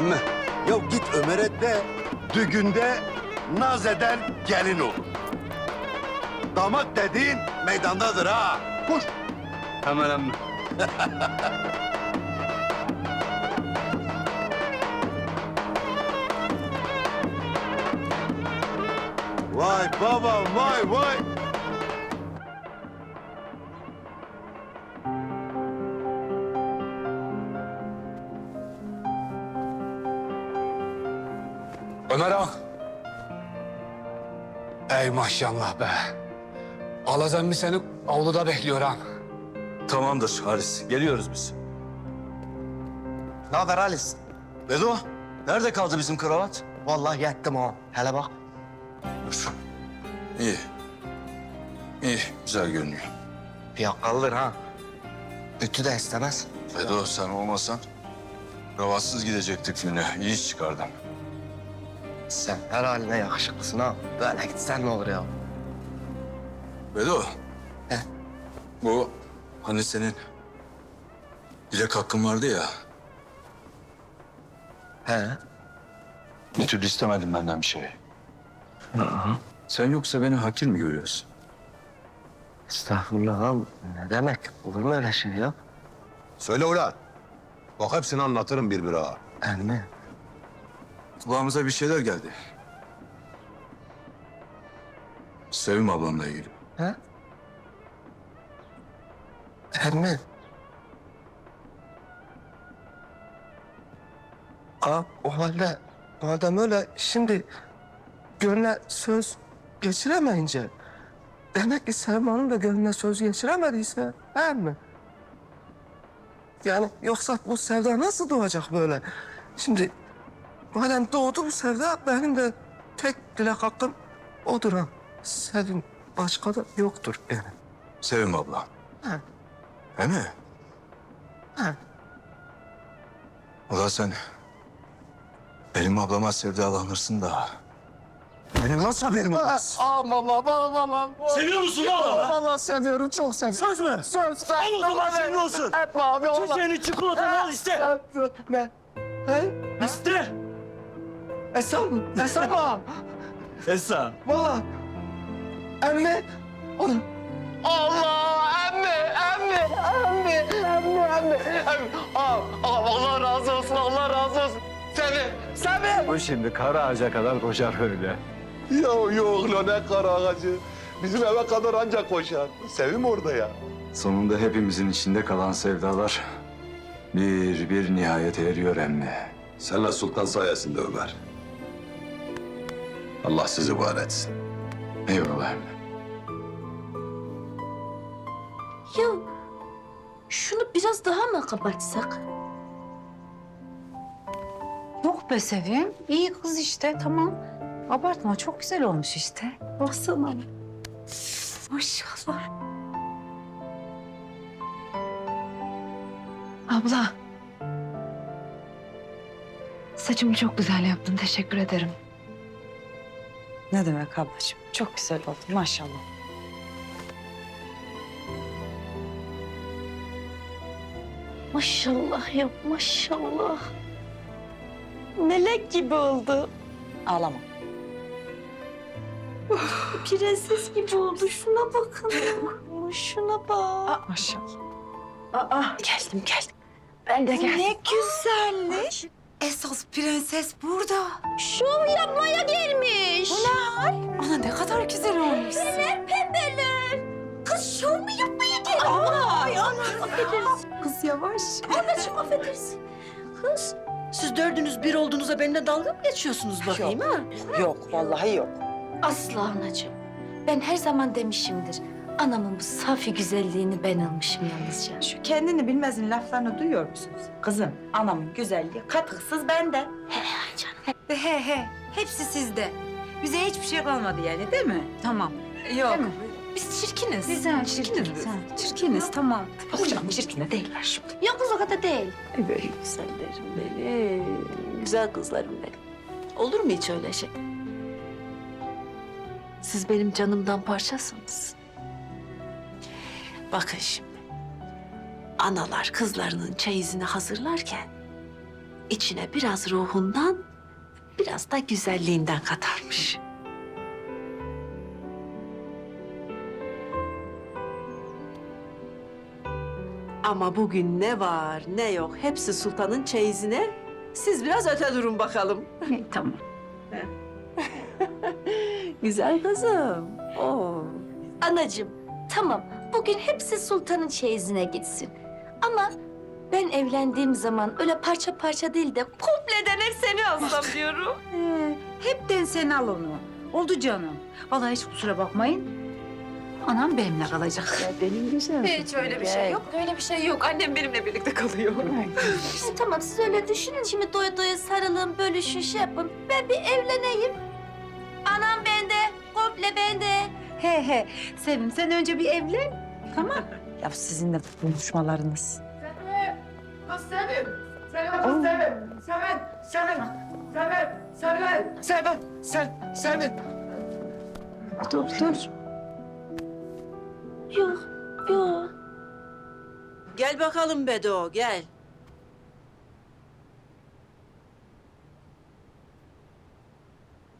Buyur emmi. Ya git Ömer'e de düğünde naz eden gelin olur. Damat dediğin meydandadır ha. Koş. Hemen emmi. Vay baba vay vay. Ömer ağa. Ey maşallah be. Alaz emmi seni avluda bekliyor ha. Tamamdır Halis. Geliyoruz biz. Ne haber Halis? Bedo, nerede kaldı bizim kravat? Vallahi yettim ha. Hele bak. Dur. İyi. İyi, güzel görünüyor. Fiyakalıdır ha. Ütü de istemez. Bedo sen olmasan kravatsız gidecektik filme. İyi iş çıkardın. Sen her haline yakışıklısın ha. Böyle gitsen ne olur ya? Bedo. He. Bu hani senin dilek hakkın vardı ya. He. Bir türlü istemedim benden bir şey. Sen yoksa beni hakir mi görüyorsun? Estağfurullah ha. Ne demek? Olur mu öyle şey ya? Söyle ulan. Bak hepsini anlatırım bir bir ha. Emmi. Kulağımıza bir şeyler geldi. Sevim ablamla ilgili. He? Emmi. Aa, o halde madem öyle şimdi gönle söz geçiremeyince demek ki Sevim Hanım da gönlüne söz geçiremediyse he mi? Yani yoksa bu sevda nasıl doğacak böyle? Şimdi madem doğdu bu sevda benim de tek dilek hakkım odur ha. Sevim başka da yoktur yani. Sevim abla. He. He mi? He. Ulan sen benim ablama sevdalanırsın da. Benim nasıl haberim olmaz? Aa baba baba baba. Seviyor musun oğlum? Vallahi seviyorum çok seviyorum. Söz mü? Söz ver. Al o zaman senin olsun. Etme abi Allah. Çiçeğini çikolatanı al iste. Ne? He? İste. Esam mı? Esam mı? Esa. Valla. Emmi. Onu. Allah emmi, emmi, emmi, emmi, emmi, emmi. Aa, aa, Allah razı olsun, Allah razı olsun. Seni, seni. Bu şimdi kara ağaca kadar koşar öyle. Ya yok lan ne kara ağacı. Bizim eve kadar ancak koşar. Sevim orada ya. Sonunda hepimizin içinde kalan sevdalar bir bir nihayete eriyor emmi. Senle Sultan sayesinde Ömer. Allah sizi var etsin. Eyvallah emmi. Ya şunu biraz daha mı kapatsak? Yok be Sevim. İyi kız işte tamam. Abartma çok güzel olmuş işte. Baksana. Maşallah. Abla. Saçımı çok güzel yaptın. Teşekkür ederim. Ne demek ablacığım? Çok güzel oldu maşallah. Maşallah ya maşallah. Melek gibi oldu. Ağlama. Prenses gibi oldu. Şuna bakın. Şuna bak. Maşallah. Aa, geldim geldim. Ben de geldim. Ne güzellik. Esas prenses burada. Şov yapmaya gelmiş. Ana ne kadar güzel olmuş. Pembeler pembeler. Kız şov mu yapmaya gelmiş? Ay anacığım affedersin. Kız yavaş. Anacığım affedersin. Kız siz dördünüz bir olduğunuzda benimle dalga mı geçiyorsunuz bakayım ha? Yok vallahi yok. Asla anacığım. Ben her zaman demişimdir. Anamın bu safi güzelliğini ben almışım yalnızca. Şu kendini bilmezin laflarını duyuyor musunuz? Kızım anamın güzelliği katıksız bende. He canım. He he. Hepsi sizde. Bize hiçbir şey kalmadı yani değil mi? Tamam. Yok. Değil mi? Biz çirkiniz. Güzel, çirkiniz. çirkiniz. Çirkiniz, tamam. Yok canım çirkin değiller şimdi. Yok kız o kadar değil. Evet. Güzellerim benim. Güzel kızlarım benim. Olur mu hiç öyle şey? Siz benim canımdan parçasınız. Bakın şimdi. Analar kızlarının çeyizini hazırlarken içine biraz ruhundan, biraz da güzelliğinden katarmış. Ama bugün ne var ne yok hepsi sultanın çeyizine. Siz biraz öte durun bakalım. Tamam. Güzel kızım. Oo. Anacığım tamam bugün hepsi sultanın çeyizine gitsin. Ama ben evlendiğim zaman öyle parça parça değil de kompleden hep seni alsam diyorum. Ee, hepten sen al onu. Oldu canım. Vallahi hiç kusura bakmayın. Anam benimle kalacak. Benim güzel. Hiç öyle bir şey yok. Öyle bir şey yok. Annem benimle birlikte kalıyor. İşte tamam siz öyle düşünün. Şimdi doya doya sarılın, bölüşün, şey yapın. Ben bir evleneyim. Anam bende, komple bende. He he. Sevim sen önce bir evlen. Tamam. ya sizin de buluşmalarınız. Sevim. Kız Sevim. Sevim kız Sevim. Sevim. Sevim. Sevim. Sevim. Sevim. Sen. Sevim. Dur dur. Yok. Yok. Gel bakalım Bedo gel.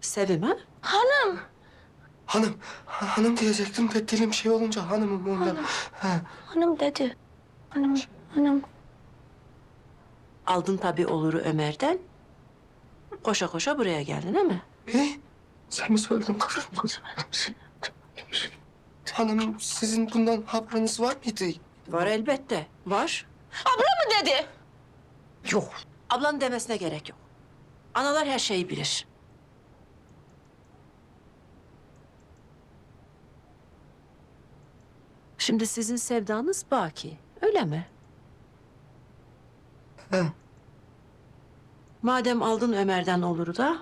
Sevim ha? Hanım. Hanım, hanım diyecektim de dilim şey olunca hanımım ondan. Ha. Hanım dedi. Hanım, hanım. Aldın tabii oluru Ömer'den. Koşa koşa buraya geldin değil mi? E, sen mi söyledin? Hanım sizin bundan haberiniz var mıydı? Var elbette. Var. Abla mı dedi? Yok. Ablanın demesine gerek yok. Analar her şeyi bilir. Şimdi sizin sevdanız baki, öyle mi? He. Madem aldın Ömer'den oluru da...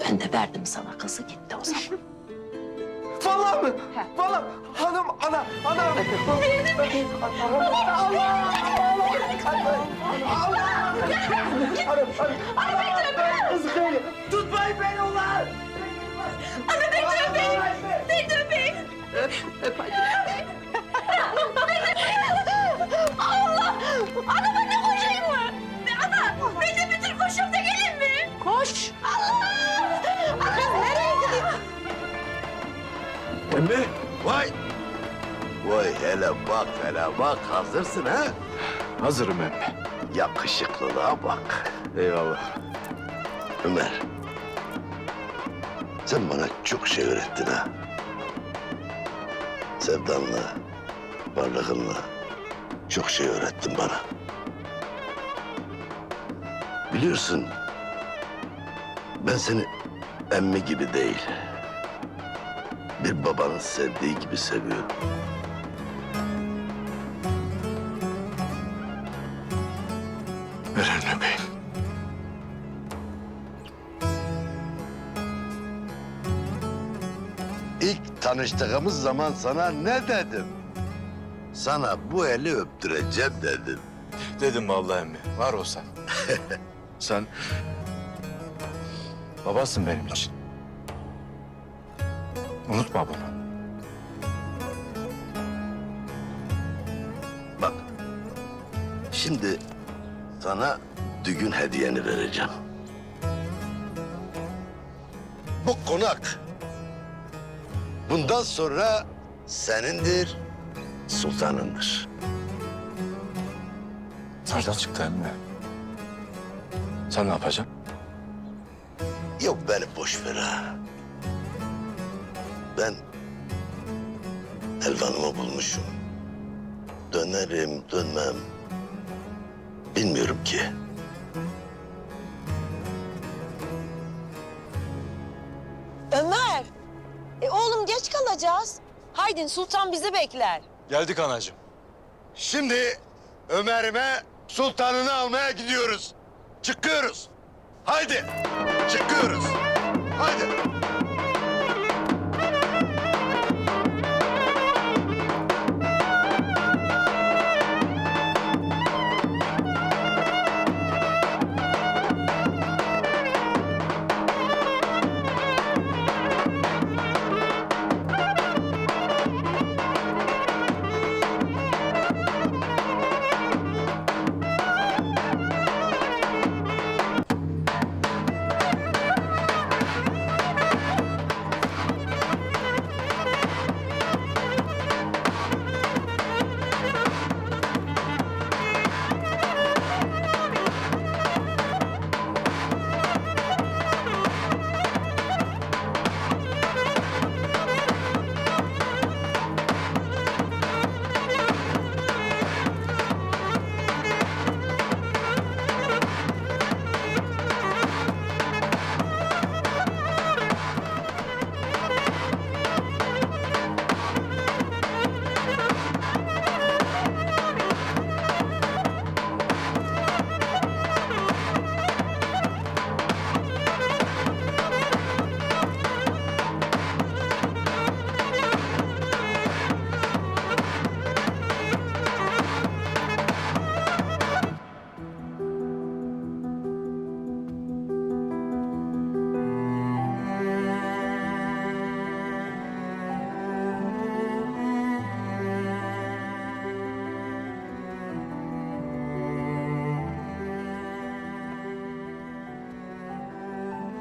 Ben de verdim sana kızı gitti o zaman. Vallahi mı? He. Vallahi hanım ana ana. Bildim mi? Allah Allah Allah. Allah. Hanım hanım. Anneciğim ben. Kızı kayın. Tutmayın beni onlar. Anneciğim beni. Anneciğim beni. Öp öp hadi. Hele bak hele bak hazırsın ha? Hazırım emmi. Yakışıklılığa bak. Eyvallah. Ömer. Sen bana çok şey öğrettin ha. Sevdanla, varlığınla çok şey öğrettin bana. Biliyorsun, ben seni emmi gibi değil, bir babanın sevdiği gibi seviyorum. Tanıştığımız zaman sana ne dedim? Sana bu eli öptüreceğim dedim. Dedim vallahi emmi. Var olsan. Sen babasın benim için. Unutma bunu. Bak, şimdi sana düğün hediyeni vereceğim. Bu konak bundan sonra senindir, sultanındır. Nereden çıktı emmi? Sen ne yapacaksın? Yok beni boş ver ha. Ben Elvan'ımı bulmuşum. Dönerim, dönmem. Bilmiyorum ki. Ömer. E oğlum geç kalacağız. Haydin Sultan bizi bekler. Geldik anacığım. Şimdi Ömer'ime sultanını almaya gidiyoruz. Çıkıyoruz. Haydi. Çıkıyoruz. Haydi.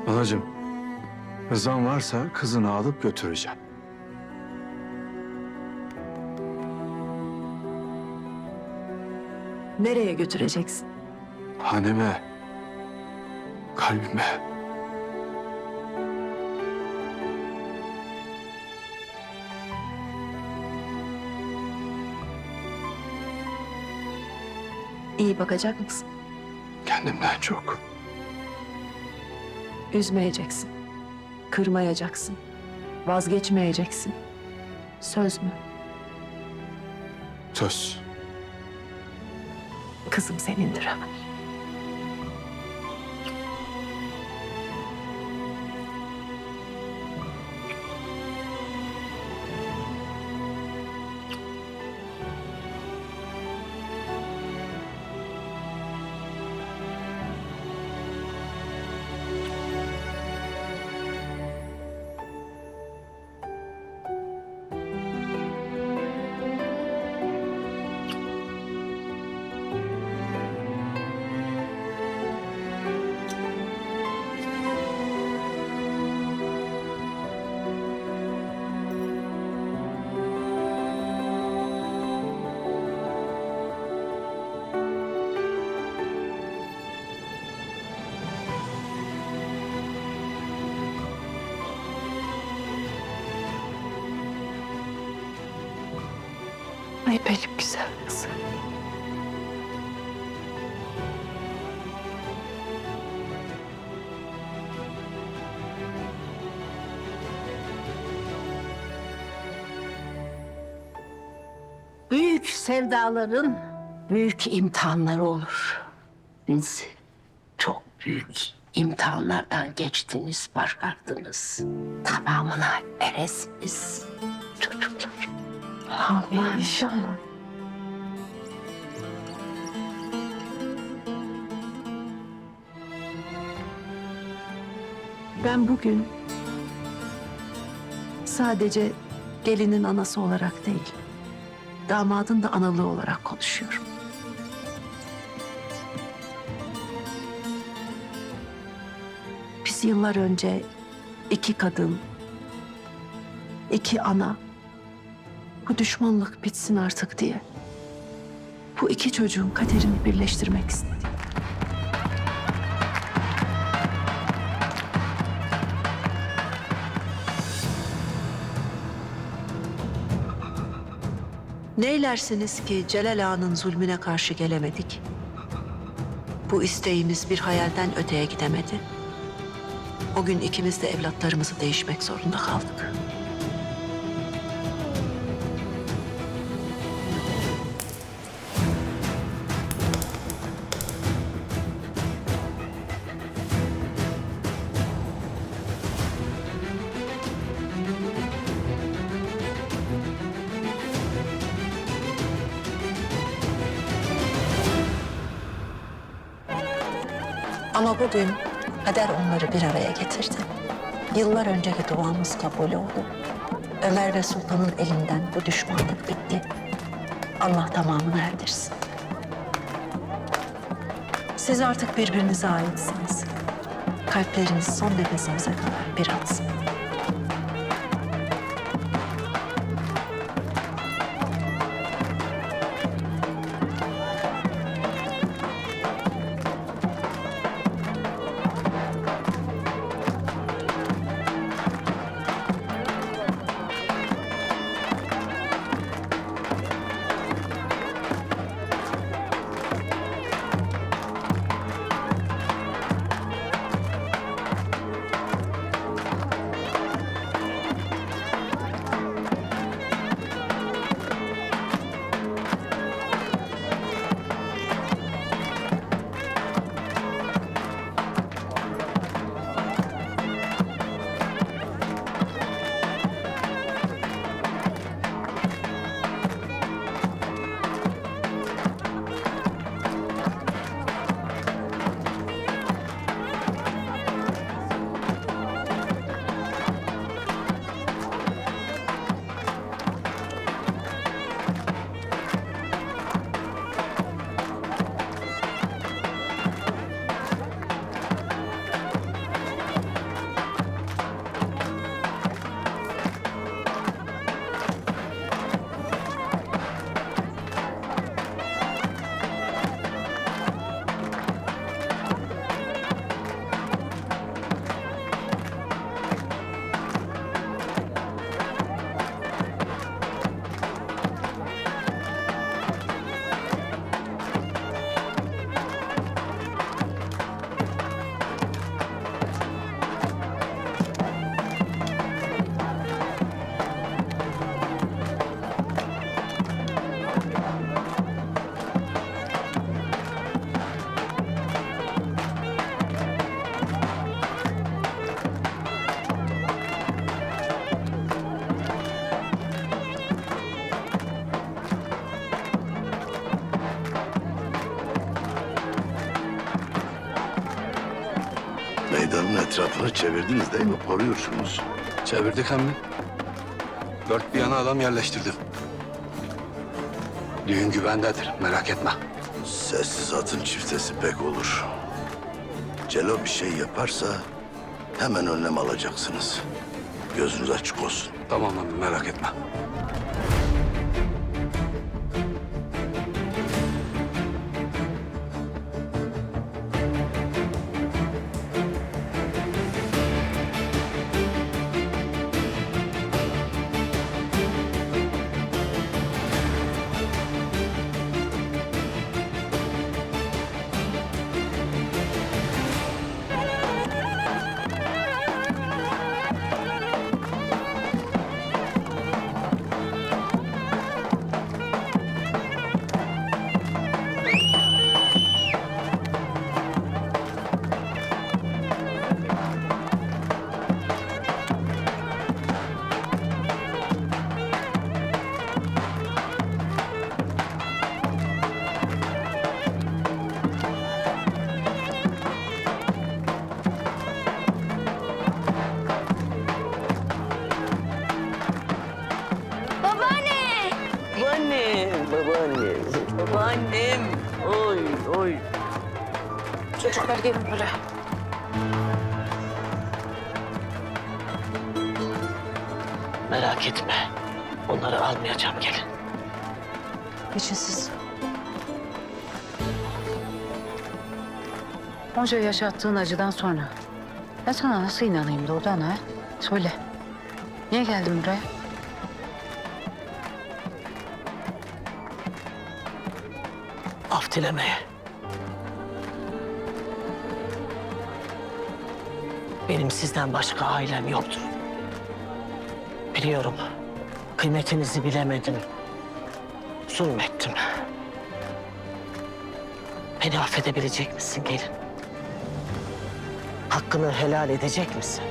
Anacığım, rızan varsa kızını alıp götüreceğim. Nereye götüreceksin? Haneme, kalbime. İyi bakacak mısın? Kendimden çok. Üzmeyeceksin. Kırmayacaksın. Vazgeçmeyeceksin. Söz mü? Söz. Kızım senindir ama. Benim güzel kızım. Büyük sevdaların büyük imtihanları olur. Biz çok büyük imtihanlardan geçtiniz, başardınız. Tamamına eresiniz. Amin. Ben bugün sadece gelinin anası olarak değil, damadın da analığı olarak konuşuyorum. Biz yıllar önce iki kadın, iki ana, bu düşmanlık bitsin artık diye bu iki çocuğun kaderini birleştirmek istedik. Neylersiniz ki Celal Ağa'nın zulmüne karşı gelemedik. Bu isteğimiz bir hayalden öteye gidemedi. O gün ikimiz de evlatlarımızı değişmek zorunda kaldık. Ama bugün kader onları bir araya getirdi. Yıllar önceki duamız kabul oldu. Ömer ve Sultan'ın elinden bu düşmanlık bitti. Allah tamamını erdirsin. Siz artık birbirinize aitsiniz. Kalpleriniz son nefesinize kadar bir atsın. Meydanın etrafını çevirdiniz değil mi? Koruyorsunuz. Çevirdik emmi. Dört bir yana adam yerleştirdim. Düğün güvendedir merak etme. Sessiz atın çiftesi pek olur. Celo bir şey yaparsa hemen önlem alacaksınız. Gözünüz açık olsun. Tamam emmi merak etme. Çocuklar gelin böyle. Merak etme. Onları almayacağım gelin. Geçin siz. Onca yaşattığın acıdan sonra ben sana nasıl inanayım Doğudan ha? Söyle. Niye geldin buraya? Af dilemeye. Benim sizden başka ailem yoktur. Biliyorum. Kıymetinizi bilemedim. Zulmettim. Beni affedebilecek misin gelin? Hakkını helal edecek misin?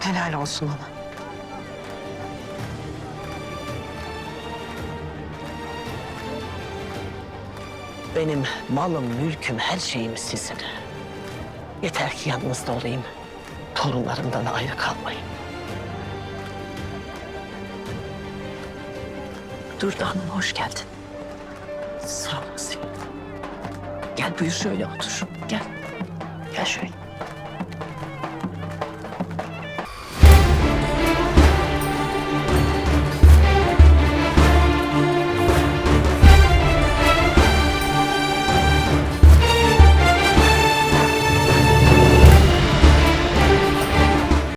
Helal olsun ona. Benim malım, mülküm, her şeyim sizin. Yeter ki yanınızda olayım. Torunlarımdan ayrı kalmayın. Durdu Hanım hoş geldin. Sağ olasın. Gel buyur şöyle otur. Gel. Gel şöyle.